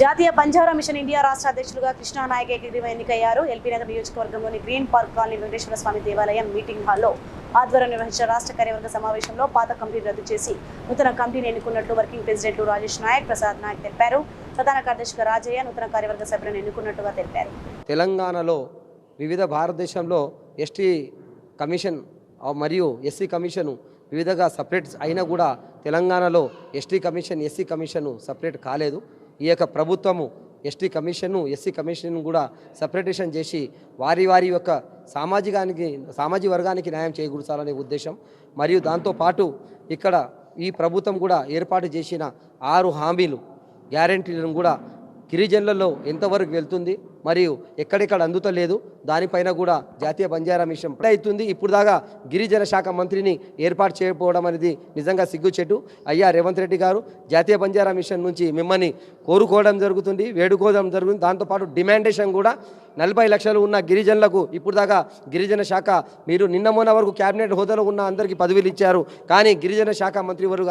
జాతీయ Banjara machine India రాష్ట్ర అధ్యక్షులుగా కృష్ణా ఏకగ్రీవ ఎన్నికయ్యారు. ఎల్పీ నగర్ నియోజకవర్గంలోని green park colony Venkateswara Swamy దేవాలయం మీటింగ్ హాల్లో ఆధ్వర్యం నిర్వహించిన రాష్ట్ర కార్యవర్గ సమావేశంలో పాత కమిటీని రద్దు చేసి నూతన కమిటీని ఎన్నుకున్నట్లు వర్కింగ్ ప్రెసిడెంట్ రాజేష్ నాయక్ ప్రసాద్ నాయక్ తెలిపారు. ప్రధాన కార్యదర్శిగా రాజయ్య నూతన కార్యవర్గ సభ్యులను ఎన్నుకున్నట్టుగా తెలిపారు. తెలంగాణలో వివిధ భారతదేశంలో ఎస్టీ కమిషన్ మరియు ఎస్సీ కమిషను వివిధగా సపరేట్ అయినా కూడా తెలంగాణలో ST commission SC commission separate కాలేదు. ఈ యొక్క ప్రభుత్వము ఎస్టీ కమిషన్ను ఎస్సీ కమిషన్ కూడా సపరేటేషన్ చేసి వారి వారి యొక్క సామాజికానికి సామాజిక వర్గానికి న్యాయం చేకూర్చాలనే ఉద్దేశం. మరియు దాంతోపాటు ఇక్కడ ఈ ప్రభుత్వం కూడా ఏర్పాటు చేసిన ఆరు హామీలు గ్యారంటీలను కూడా గిరిజనులలో ఎంతవరకు వెళ్తుంది మరియు ఎక్కడెక్కడ అందుతలేదు దానిపైన కూడా జాతీయ బంజారా మిషన్ అవుతుంది. ఇప్పుడు దాకా గిరిజన శాఖ మంత్రిని ఏర్పాటు చేయకపోవడం అనేది నిజంగా సిగ్గుచెట్టు అయ్యా రేవంత్ రెడ్డి గారు జాతీయ బంజారా మిషన్ నుంచి మిమ్మల్ని కోరుకోవడం జరుగుతుంది వేడుకోవడం జరుగుతుంది. దాంతోపాటు డిమాండేషన్ కూడా నలభై లక్షలు ఉన్న గిరిజనులకు ఇప్పుడు దాకా గిరిజన శాఖ మీరు నిన్న మొన్న వరకు క్యాబినెట్ హోదాలో ఉన్న అందరికీ పదవులు ఇచ్చారు. కానీ గిరిజన శాఖ మంత్రివర్గు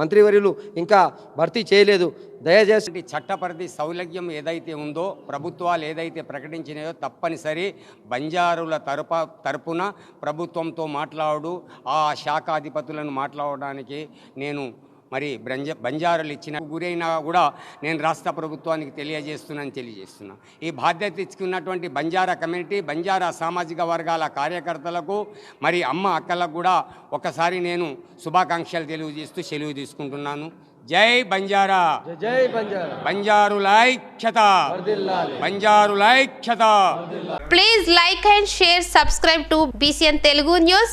మంత్రివర్యులు ఇంకా భర్తీ చేయలేదు. దయచేసి చట్టపరిధి సౌలభ్యం ఏదైతే ఉందో ప్రభుత్వాలు ఏదైతే ప్రకటించినాయో తప్పనిసరి బంజారుల తరప తరపున ప్రభుత్వంతో మాట్లాడు ఆ శాఖాధిపతులను మాట్లాడడానికి నేను మరి బ్రంజ బంజారులు ఇచ్చిన గురైనా కూడా నేను రాష్ట్ర ప్రభుత్వానికి తెలియజేస్తున్నాను తెలియజేస్తున్నా. ఈ బాధ్యత ఇచ్చుకున్నటువంటి బంజారా కమ్యూనిటీ బంజారా సామాజిక వర్గాల కార్యకర్తలకు మరి అమ్మ అక్కలకు కూడా ఒకసారి నేను శుభాకాంక్షలు తెలియజేస్తూ సెలవు తీసుకుంటున్నాను. జై బంజారా! జై బంజారా! బంజారుల ఐక్యత వర్ధిల్లాలి. బంజారుల ఐక్యత Please like and share, subscribe to BCN Telugu News.